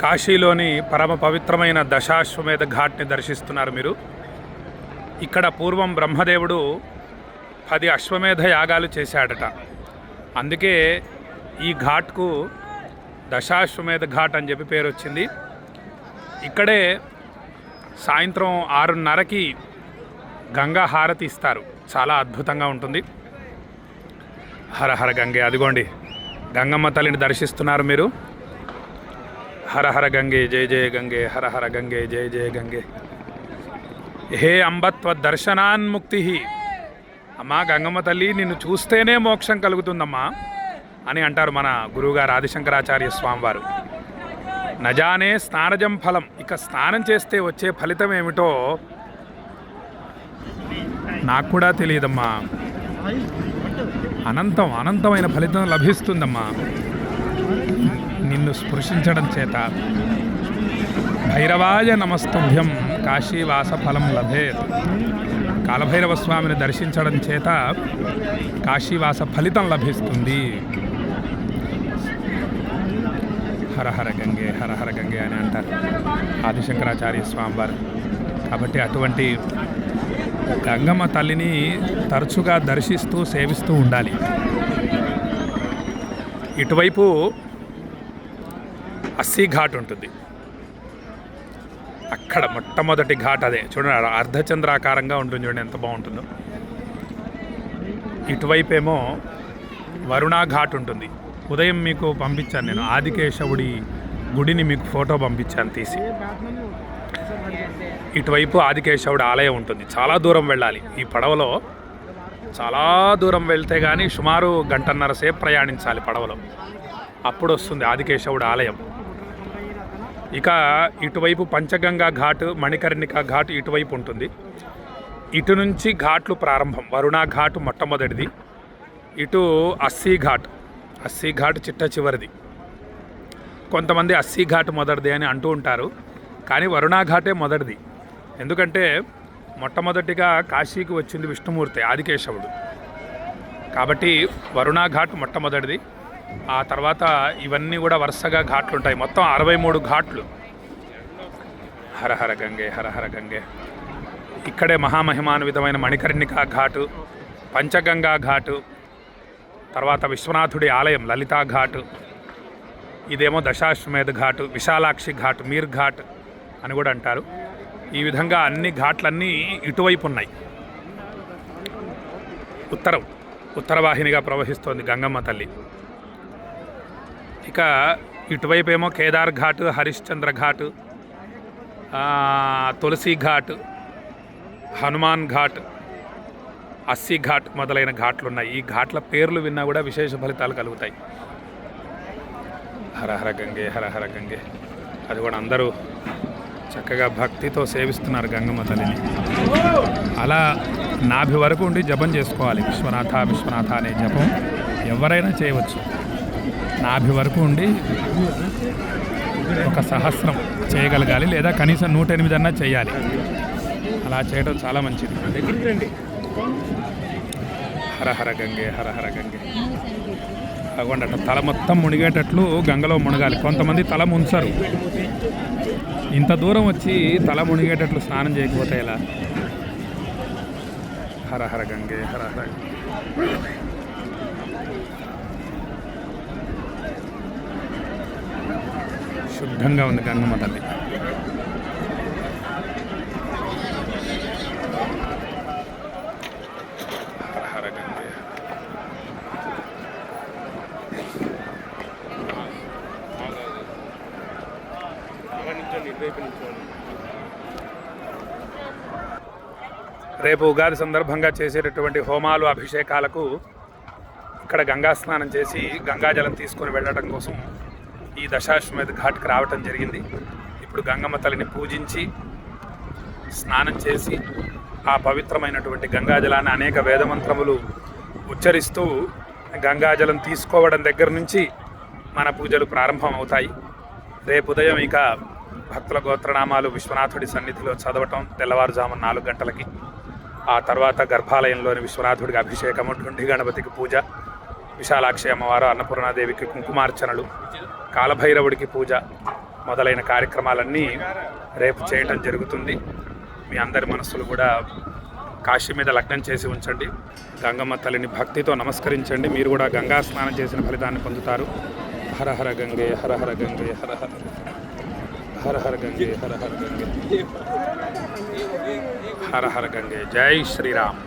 కాశీలోని పరమ పవిత్రమైన దశాశ్వమేధ ఘాట్ని దర్శిస్తున్నారు మీరు. ఇక్కడ పూర్వం బ్రహ్మదేవుడు పది అశ్వమేధ యాగాలు చేశాడట. అందుకే ఈ ఘాట్కు దశాశ్వమేధ ఘాట్ అని చెప్పి పేరు వచ్చింది. ఇక్కడే సాయంత్రం ఆరున్నరకి గంగా హారతి ఇస్తారు. చాలా అద్భుతంగా ఉంటుంది. హర హర గంగే అదిగోండి గంగమ్మ తల్లిని దర్శిస్తున్నారు మీరు. హర హర గంగే జయ జయ గంగే హర హర గంగే జయ జయ గంగే. హే అంబత్వ దర్శనాన్ముక్తి. అమ్మా గంగమ్మ తల్లి నిన్ను చూస్తేనే మోక్షం కలుగుతుందమ్మా అని అంటారు మన గురువుగారు ఆదిశంకరాచార్య స్వామివారు. నజానే స్నానజం ఫలం. ఇక స్నానం చేస్తే వచ్చే ఫలితం ఏమిటో నాకు కూడా తెలియదమ్మా. అనంతం అనంతమైన ఫలితం లభిస్తుందమ్మా. నిన్ను స్పృశించడం చేత. భైరవాయ నమస్తుభ్యం. కాశీవాస ఫలం లభేత్. కాలభైరవ స్వామిని దర్శించడం చేత కాశీవాస ఫలితం లభిస్తుంది. హరహర గంగే హరహర గంగే అని అంటారు ఆదిశంకరాచార్య స్వామివారు. కాబట్టి అటువంటి గంగమ్మ తల్లిని తరచుగా దర్శిస్తూ సేవిస్తూ ఉండాలి. ఇటువైపు అస్సీ ఘాట్ ఉంటుంది. అక్కడ మొట్టమొదటి ఘాట్ అదే. చూడండి అర్ధచంద్రాకారంగా ఉంటుంది చూడండి ఎంత బాగుంటుందో. ఇటువైపు ఏమో వరుణా ఘాట్ ఉంటుంది. ఉదయం మీకు పంపించాను నేను. ఆదికేశవుడి గుడిని మీకు ఫోటో పంపించాను తీసి. ఇటువైపు ఆదికేశవుడి ఆలయం ఉంటుంది. చాలా దూరం వెళ్ళాలి. ఈ పడవలో చాలా దూరం వెళ్తే కానీ సుమారు గంటన్నర సేపు ప్రయాణించాలి పడవలో. అప్పుడు వస్తుంది ఆదికేశవుడి ఆలయం. ఇక ఇటువైపు పంచగంగా ఘాట్ మణికర్ణిక ఘాట్ ఇటువైపు ఉంటుంది. ఇటు నుంచి ఘాట్లు ప్రారంభం. వరుణా ఘాట్ మొట్టమొదటిది. ఇటు అస్సీ ఘాట్. అస్సీ ఘాట్ చిట్ట చివరిది. కొంతమంది అస్సీ ఘాట్ మొదటిది అని అంటూ ఉంటారు. కానీ వరుణా ఘాటే మొదటిది. ఎందుకంటే మొట్టమొదటిగా కాశీకి వచ్చింది విష్ణుమూర్తి ఆదికేశవుడు. కాబట్టి వరుణా ఘాట్ మొట్టమొదటిది. ఆ తర్వాత ఇవన్నీ కూడా వరుసగా ఘాట్లు ఉంటాయి మొత్తం అరవై మూడు ఘాట్లు. హరహర గంగే హరహర గంగే. ఇక్కడే మహామహిమాన్వితమైన మణికర్ణికా ఘాటు పంచగంగా ఘాటు తర్వాత విశ్వనాథుడి ఆలయం లలితా ఘాటు ఇదేమో దశాశ్వమేధ ఘాటు విశాలాక్షి ఘాట్ మీర్ ఘాట్ అని కూడా అంటారు. ఈ విధంగా అన్ని ఘాట్లన్నీ ఇటువైపు ఉన్నాయి ఉత్తరం ఉత్తరవాహినిగా ప్రవహిస్తోంది గంగమ్మ తల్లి. ఇక ఇటువైపు ఏమో కేదార్ ఘాట్ హరిశ్చంద్ర ఘాట్ తులసి ఘాట్ హనుమాన్ ఘాట్ అస్సీ ఘాట్ మొదలైన ఘాట్లు ఉన్నాయి ఈ ఘాట్ల పేర్లు విన్నా కూడా విశేష ఫలితాలు కలుగుతాయి. హరహర గంగే హరహర గంగే. అది కూడా అందరూ చక్కగా భక్తితో సేవిస్తున్నారు గంగమ్మ తల్లిని. అలా నాభి వరకు ఉండి జపం చేసుకోవాలి. విశ్వనాథ విశ్వనాథ అనే జపం ఎవరైనా చేయవచ్చు. నాభి వరకు ఉండి ఒక సహస్రం చేయగలగాలి లేదా కనీసం నూట ఎనిమిది అన్నా చేయాలి. అలా చేయడం చాలా మంచిది. హర హర గంగే హర హర గంగే. అగొండట తల మొత్తం మునిగేటట్లు గంగలో మునగాలి. కొంతమంది తల ముంచరు. ఇంత దూరం వచ్చి తల మునిగేటట్లు స్నానం చేయకపోతే ఎలా? హర హర గంగే హర హర శుద్ధంగా ఉంది గంగమ్మ తల్లి. రేపు ఉగాది సందర్భంగా చేసేటటువంటి హోమాలు అభిషేకాలకు ఇక్కడ గంగా స్నానం చేసి గంగాజలం తీసుకొని వెళ్ళడం కోసం ఈ దశాశ్వమేధ ఘాట్కి రావటం జరిగింది. ఇప్పుడు గంగమ్మ తల్లిని పూజించి స్నానం చేసి ఆ పవిత్రమైనటువంటి గంగాజలాన్ని అనేక వేదమంత్రములు ఉచ్చరిస్తూ గంగాజలం తీసుకోవడం దగ్గర నుంచి మన పూజలు ప్రారంభం అవుతాయి రేపు ఉదయం ఇక భక్తుల గోత్రనామాలు విశ్వనాథుడి సన్నిధిలో చదవటం తెల్లవారుజామున నాలుగు గంటలకి. ఆ తర్వాత గర్భాలయంలోని విశ్వనాథుడికి అభిషేకము ఢుండి గణపతికి పూజ విశాలాక్షి అమ్మవారు అన్నపూర్ణాదేవికి కుంకుమార్చనలు కాలభైరవుడికి పూజ మొదలైన కార్యక్రమాలన్నీ రేపు చేయటం జరుగుతుంది. మీ అందరి మనస్సులు కూడా కాశీ మీద లగ్నం చేసి ఉంచండి. గంగమ్మ తల్లిని భక్తితో నమస్కరించండి. మీరు కూడా గంగా స్నానం చేసిన ఫలితాన్ని పొందుతారు. హర హర గంగే హర హర గంగే హర హర హర హర గంగే హర హర గంగే. హర హర గంగే. జై శ్రీరామ్.